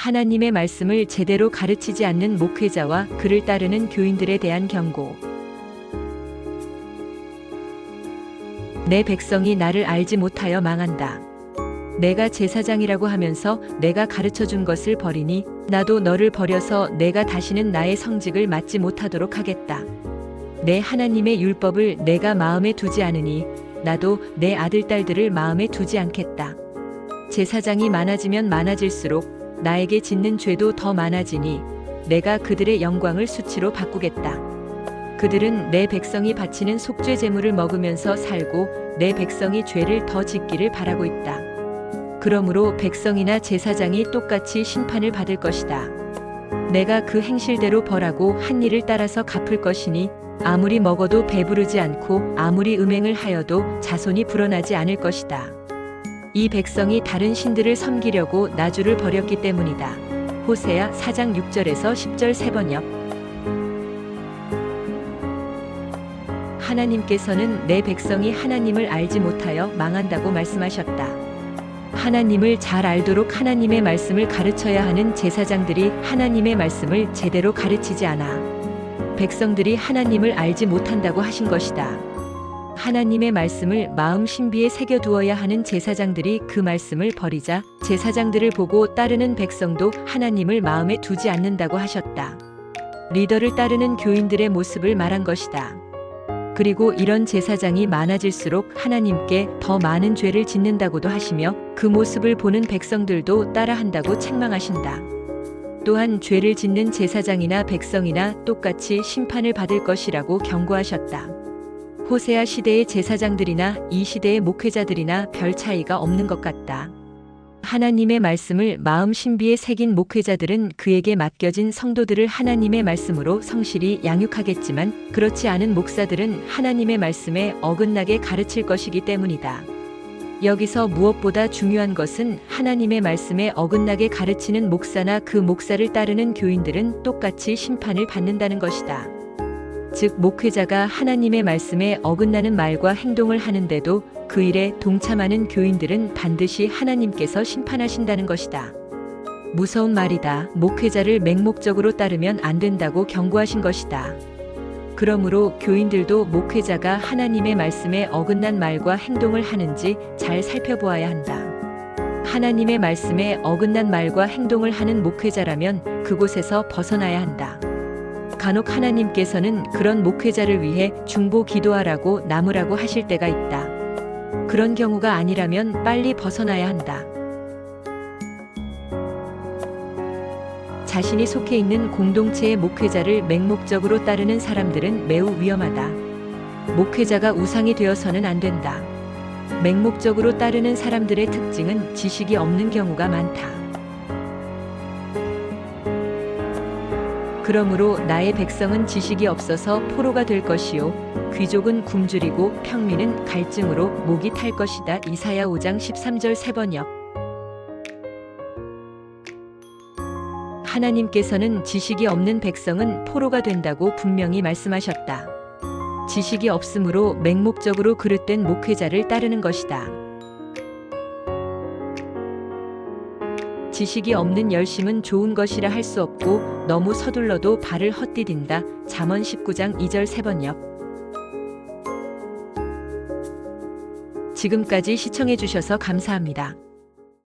하나님의 말씀을 제대로 가르치지 않는 목회자와 그를 따르는 교인들에 대한 경고. 내 백성이 나를 알지 못하여 망한다. 내가 제사장이라고 하면서 내가 가르쳐 준 것을 버리니 나도 너를 버려서 내가 다시는 나의 성직을 맡지 못하도록 하겠다. 내 하나님의 율법을 내가 마음에 두지 않으니 나도 내 아들 딸들을 마음에 두지 않겠다. 제사장이 많아지면 많아질수록 나에게 짓는 죄도 더 많아지니 내가 그들의 영광을 수치로 바꾸겠다. 그들은 내 백성이 바치는 속죄 제물을 먹으면서 살고 내 백성이 죄를 더 짓기를 바라고 있다. 그러므로 백성이나 제사장이 똑같이 심판을 받을 것이다. 내가 그 행실대로 벌하고 한 일을 따라서 갚을 것이니 아무리 먹어도 배부르지 않고 아무리 음행을 하여도 자손이 불어나지 않을 것이다. 이 백성이 다른 신들을 섬기려고 나주를 버렸기 때문이다. 호세야 4장 6절에서 10절 세 번역. 하나님께서는 내 백성이 하나님을 알지 못하여 망한다고 말씀하셨다. 하나님을 잘 알도록 하나님의 말씀을 가르쳐야 하는 제사장들이 하나님의 말씀을 제대로 가르치지 않아 백성들이 하나님을 알지 못한다고 하신 것이다. 하나님의 말씀을 마음 신비에 새겨두어야 하는 제사장들이 그 말씀을 버리자 제사장들을 보고 따르는 백성도 하나님을 마음에 두지 않는다고 하셨다. 리더를 따르는 교인들의 모습을 말한 것이다. 그리고 이런 제사장이 많아질수록 하나님께 더 많은 죄를 짓는다고도 하시며 그 모습을 보는 백성들도 따라한다고 책망하신다. 또한 죄를 짓는 제사장이나 백성이나 똑같이 심판을 받을 것이라고 경고하셨다. 호세아 시대의 제사장들이나 이 시대의 목회자들이나 별 차이가 없는 것 같다. 하나님의 말씀을 마음 신비에 새긴 목회자들은 그에게 맡겨진 성도들을 하나님의 말씀으로 성실히 양육하겠지만 그렇지 않은 목사들은 하나님의 말씀에 어긋나게 가르칠 것이기 때문이다. 여기서 무엇보다 중요한 것은 하나님의 말씀에 어긋나게 가르치는 목사나 그 목사를 따르는 교인들은 똑같이 심판을 받는다는 것이다. 즉, 목회자가 하나님의 말씀에 어긋나는 말과 행동을 하는데도 그 일에 동참하는 교인들은 반드시 하나님께서 심판하신다는 것이다. 무서운 말이다. 목회자를 맹목적으로 따르면 안 된다고 경고하신 것이다. 그러므로 교인들도 목회자가 하나님의 말씀에 어긋난 말과 행동을 하는지 잘 살펴보아야 한다. 하나님의 말씀에 어긋난 말과 행동을 하는 목회자라면 그곳에서 벗어나야 한다. 간혹 하나님께서는 그런 목회자를 위해 중보 기도하라고 나무라고 하실 때가 있다. 그런 경우가 아니라면 빨리 벗어나야 한다. 자신이 속해 있는 공동체의 목회자를 맹목적으로 따르는 사람들은 매우 위험하다. 목회자가 우상이 되어서는 안 된다. 맹목적으로 따르는 사람들의 특징은 지식이 없는 경우가 많다. 그러므로 나의 백성은 지식이 없어서 포로가 될 것이요 귀족은 굶주리고 평민은 갈증으로 목이 탈 것이다. 이사야 5장 13절 세번역 하나님께서는 지식이 없는 백성은 포로가 된다고 분명히 말씀하셨다. 지식이 없으므로 맹목적으로 그릇된 목회자를 따르는 것이다. 지식이 없는 열심은 좋은 것이라 할 수 없고 너무 서둘러도 발을 헛디딘다. 잠언 19장 2절 세번역 지금까지 시청해 주셔서 감사합니다.